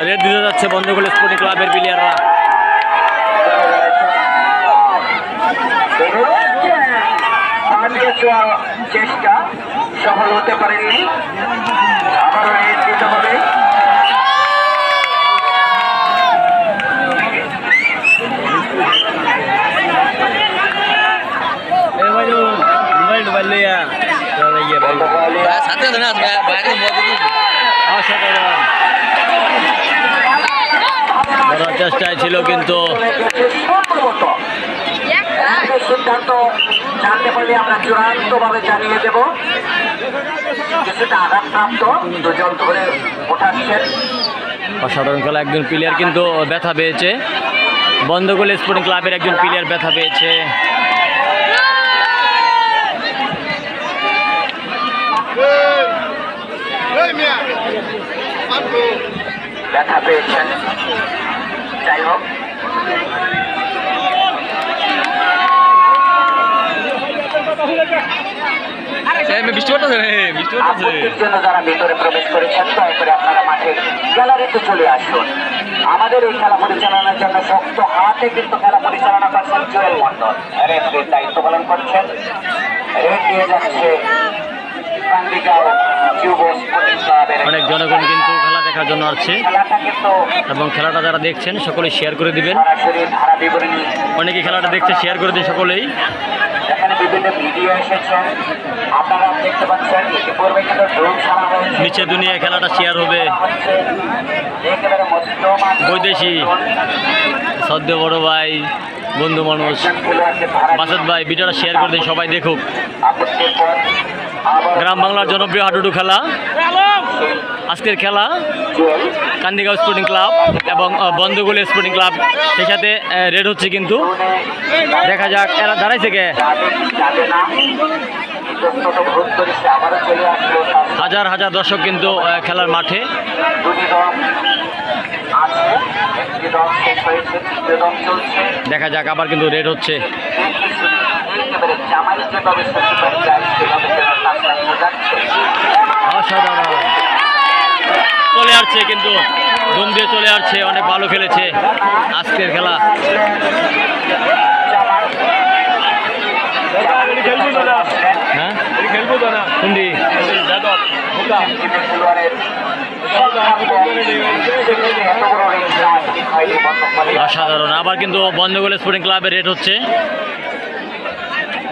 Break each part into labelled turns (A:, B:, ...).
A: Red দিতে যাচ্ছে বন্ধগুলো sporting ক্লাবের প্লেয়াররা
B: পালিয়ে চেষ্টা সফল হতে পারেনি আবারও রেড দিতে হবে
A: মোবাইল টোবাইল লইয়া
C: সাথে না বাইরে
A: চেষ্টায় ছিল কিন্তু অসাধারণ খেলা, একজন প্লেয়ার কিন্তু ব্যথা পেয়েছে। বন্ধগুল স্পোর্টিং ক্লাবের একজন প্লেয়ার ব্যথা পেয়েছে।
B: ব্যথা পেয়েছেন। হোক জন্য যারা ভিতরে প্রবেশ করেছেন দয়া করে আপনারা গ্যালারিতে চলে আসুন। আমাদের এই খেলা পরিচালনার জন্য শক্ত হাতে কিন্তু খেলা পরিচালনা করছেন জুয়েল মন্ডল রেফারির দায়িত্ব পালন করছেন। রেড দিয়ে যাচ্ছে
A: অনেক জনগণ কিন্তু দেখার জন্য আসছে। এবং খেলাটা যারা দেখছেন, সকলেই শেয়ার করে দিবেন। অনেকে খেলাটা দেখছে শেয়ার করে দিন সকলেই। নিচে দুনিয়া খেলাটা শেয়ার হবে। বৈদেশি সদ্য বড় ভাই, বন্ধু মানুষ, বাসদ ভাই, ভিডিওটা শেয়ার করে দিন, সবাই দেখুক। গ্রাম বাংলার জনপ্রিয় হাডুডু খেলা। আজকের খেলা কান্দিগাঁও স্পোর্টিং ক্লাব এবং আহ, স্পোর্টিং ক্লাব সেই সাথে রেড হচ্ছে কিন্তু। দেখা যাক এরা দাঁড়াইছে কে?
B: যাবে যাবে না ইতস্তত ভোট করেছে আবারও চলে আসলো তার
A: হাজার হাজার দর্শক কিন্তু খেলার মাঠে। দেখা যাক আবার কিন্তু রেড হচ্ছে। অসাধারণ। চলে আসছে কিন্তু ধুম দিয়ে চলে আসছে, অনেক ভালো খেলেছে আজকের খেলা। হ্যাঁ? অসাধারণ। আবার কিন্তু বন্ধগুলো স্পোর্টিং ক্লাবের রেট হচ্ছে।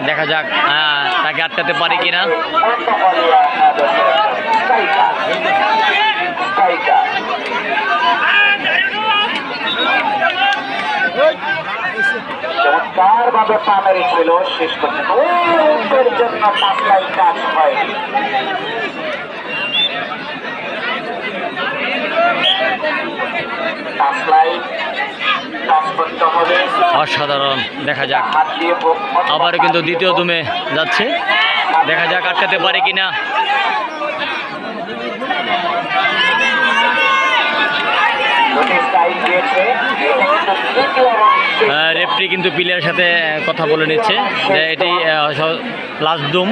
A: দেখা যাক হ্যাঁ তাকে আটকাতে পারি কিনা।
B: চমৎকার ভাবে পা মেরেছিল শেষ পর্যন্ত জন্য পাতলাই কাজ হয়নি
A: অসাধারণ। দেখা যাক। আবারও কিন্তু দ্বিতীয় দুমে যাচ্ছে। দেখা যাক আটকাতে পারে কিনা।
B: এটা কিন্তু
A: প্লেয়ারের সাথে কথা বলে নিচ্ছে যে এটি লাস্ট দুম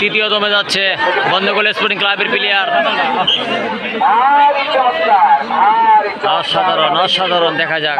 B: তৃতীয়
A: দমে যাচ্ছে বন্ধগোল স্পোর্টিং ক্লাবের প্লেয়ার অসাধারণ অসাধারণ, দেখা যাক।